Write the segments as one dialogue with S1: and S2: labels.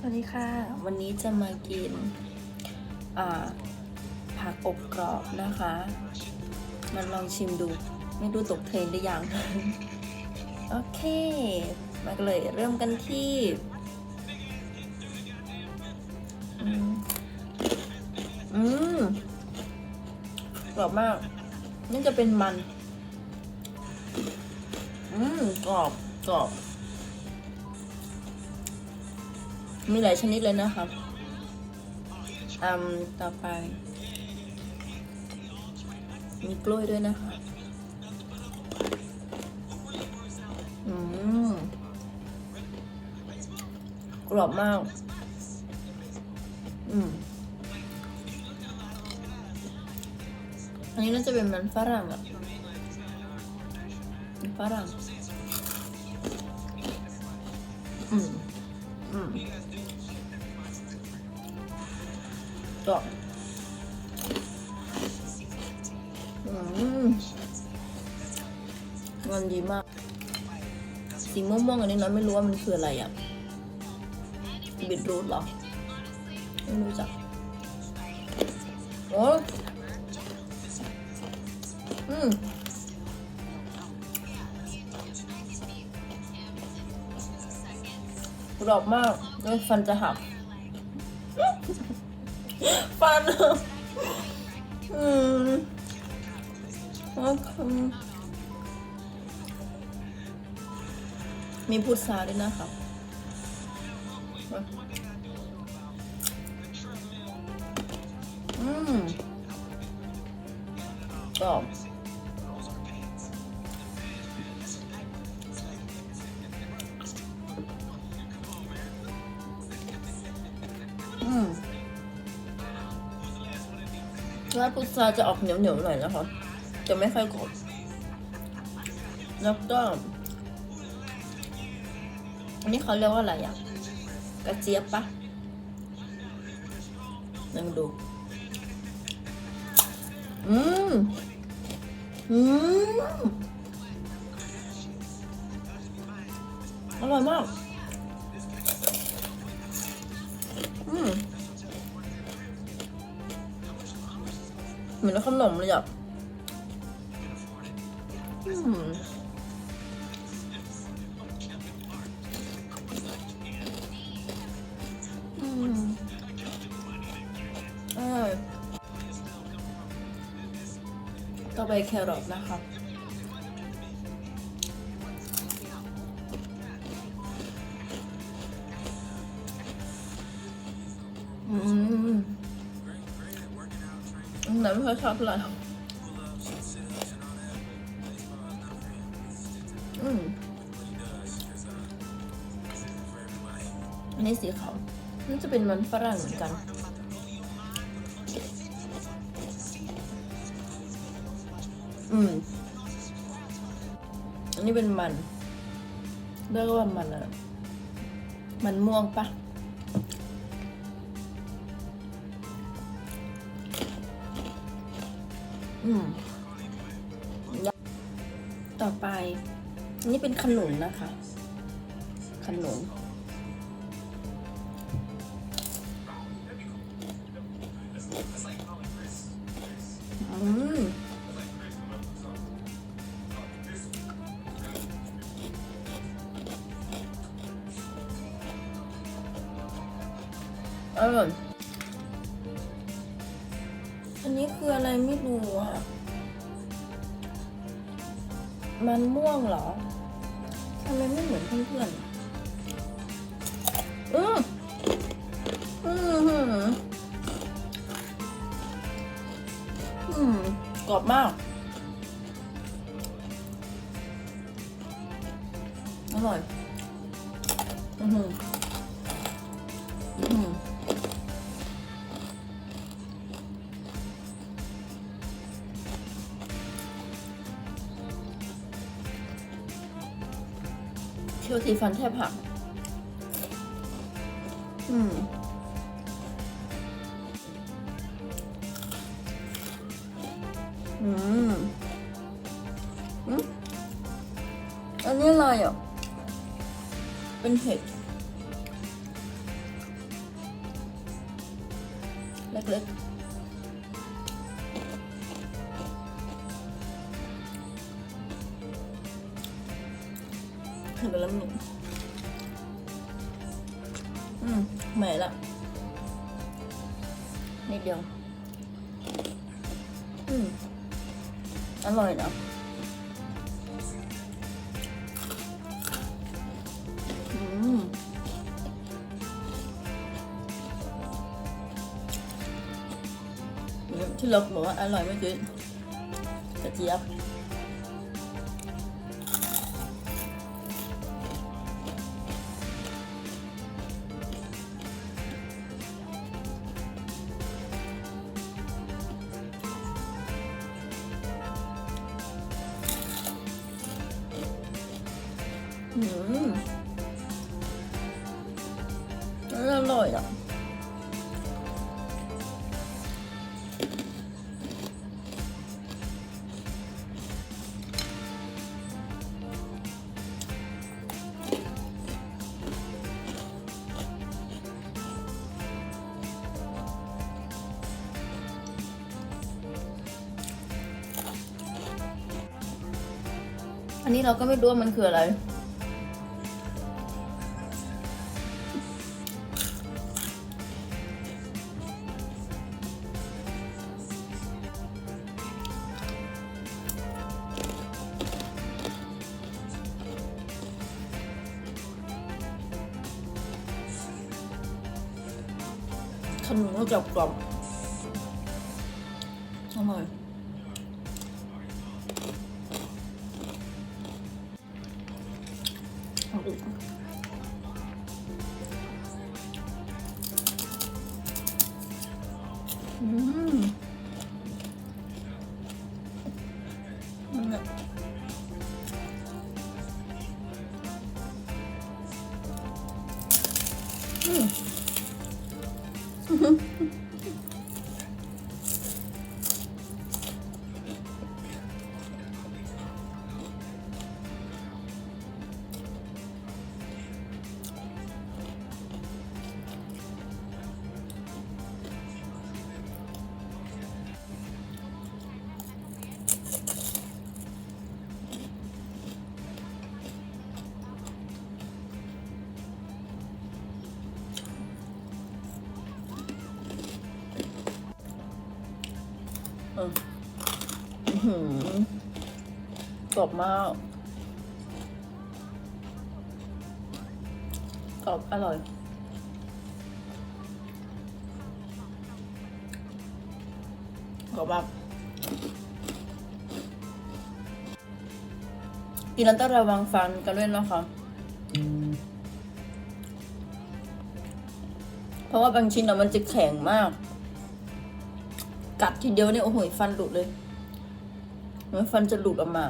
S1: สวัสดีค่ะ วันนี้จะมากินผักอบกรอบนะคะ มันลองชิมดู ไม่รู้ตกเทรนด์หรือยัง โอเค มาเลยเริ่มกันที่อืมกรอบมากนี่จะเป็นมัน อืมกรอบกรอบ มีหลายชนิดเลยนะครับอืมต่อไป มีกล้วยด้วยนะคะ อืม กรอบมาก อืม อันนี้น่าจะเป็นมันฝรั่งอะมันฝรั่ง อืม ก็อืมมันดีมาก สีม่วงๆอันนี้นะไม่รู้ว่ามันคืออะไรอะบิดรูทเหรอ ไม่รู้จัก โอ้อืมกรอบมากเลยฟันจะหัก ฟันอืมโอเคมีพุทราด้วยนะครับอืมกรออืม รสพุทราจะออกเหนียวเหนียวๆหน่อยนะคะ จะไม่ค่อยกรอบแล้วก็อันนี้เขาเรียกว่าอะไรอะ กระเจี๊ยบปะลองดู อืม อืม ขนมเลยอะอืมอืมอร่อต่อไปแครอทนะครับ อันไหนไม่ค่อยชอบเท่าไหร่อืมอันนี้สีขาวน่าจะเป็นมันฝรั่งเหมือนกัน อืม อันนี้เป็นมัน เรียกว่ามันอะมันม่วงปะ ต่อไปนนี้เป็นขนุนนะคะ ขนุนอืมอร่อย อันนี้คืออะไรไม่รู้อะมันม่วงเหรอทำไมไม่เหมือนเพื่อนๆอืมอืมอืมอืมกรอบมาก อร่อย อืมอหืออื สีฟันแทบหักอืมอืม อืมอันนี้อะไรอะ เป็นเห็ด ถึงกันแล้วหนึ่งอืมใหม่ละนิดเดียว อืม อร่อยนะอืมที่เราบอกว่าอร่อยไม่คือกระเจี๊ยบ อืมอร่อยอะอันนี้เราก็ไม่รู้ว่ามันคืออะไร ขนมก็จะกรอบอ กอืมนั่นแหละอืมอืมอื้อหือกรอบมากกรอบอร่อย กรอบมากกินแล้วต้องระวังฟันกันด้วยนะคะเพราะว่าบางชิ้นอะมันจะแข็งมาก กัดทีเดียวเนี่ยโอ้โหฟันหลุดเลยมือนฟันจะหลุดออกมา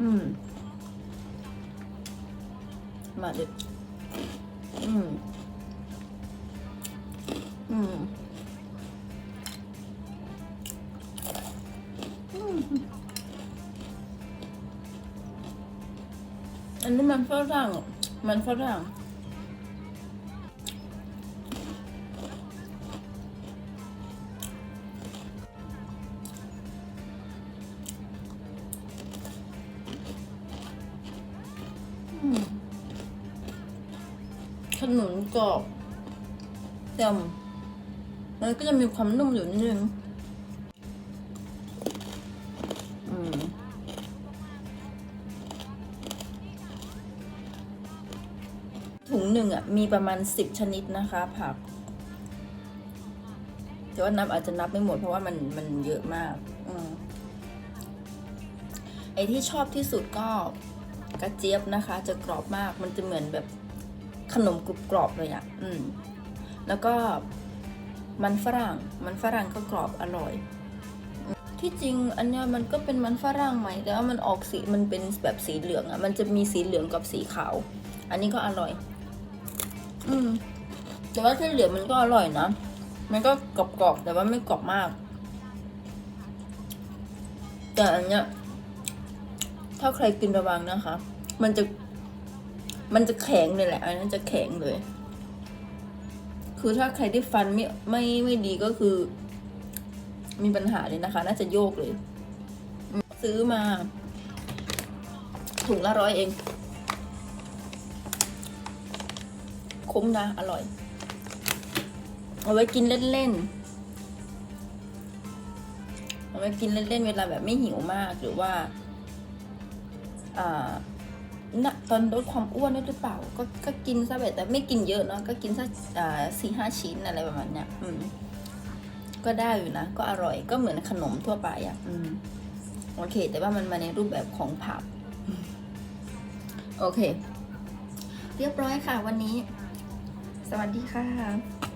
S1: อืม มาเด็ดอืม อืมอืมอันนี้มันฝรั่งอะมันฝรั่ง ขนุนกรอบแต่มันก็จะมีความนุ่มอยู่นิดนึงถุงหนึ่งอะมีประมาณสิบชนิดนะคะ ผัก แต่ว่านับอาจจะนับไม่หมดเพราะว่ามันมันเยอะมากอืมไอที่ชอบที่สุดก็กระเจี๊ยบนะคะ จะกรอบมากมันจะเหมือนแบบ ขนมกรุบกรอบเลยอะ่ะ อืม แล้วก็มันฝรั่ง มันฝรั่งก็กรอบอร่อย ที่จริงอันเนี้ยมันก็เป็นมันฝรั่งไหม แต่ว่ามันออกสี มันเป็นแบบสีเหลืองอะ่ะ มันจะมีสีเหลืองกับสีขาว อันนี้ก็อร่อย อืม แต่ว่าที่เหลืองมันก็อร่อยนะ มันก็กรอบๆ แต่ว่าไม่กรอบมาก แต่อันเนี้ย ถ้าใครกินระวังนะคะ มันจะ มันจะแข็งเลยแหละ อันนั้นจะแข็งเลย คือถ้าใครที่ฟันไม่ไม่ไม่ดีก็คือ มีปัญหาเลยนะคะ น่าจะโยกเลย ซื้อมา ถุงละร้อยเอง คุ้มนะ อร่อย เอาไว้กินเล่นๆเอาไว้กินเล่นๆเวลาแบบไม่หิวมากหรือว่า อ่า ณตอนลดความอ้วนด้วยหรือเปล่า ก็ก็กินซะแบบแต่ไม่กินเยอะเนาะก็กินสักอ่าสี่ห้าชิ้นอะไรประมาณเนี้ยอืมก็ได้อยู่นะ ก็อร่อยก็เหมือนขนมทั่วไปอะอืมโอเค แต่ว่ามันมาในรูปแบบของผักโอเค เรียบร้อยค่ะวันนี้ สวัสดีค่ะ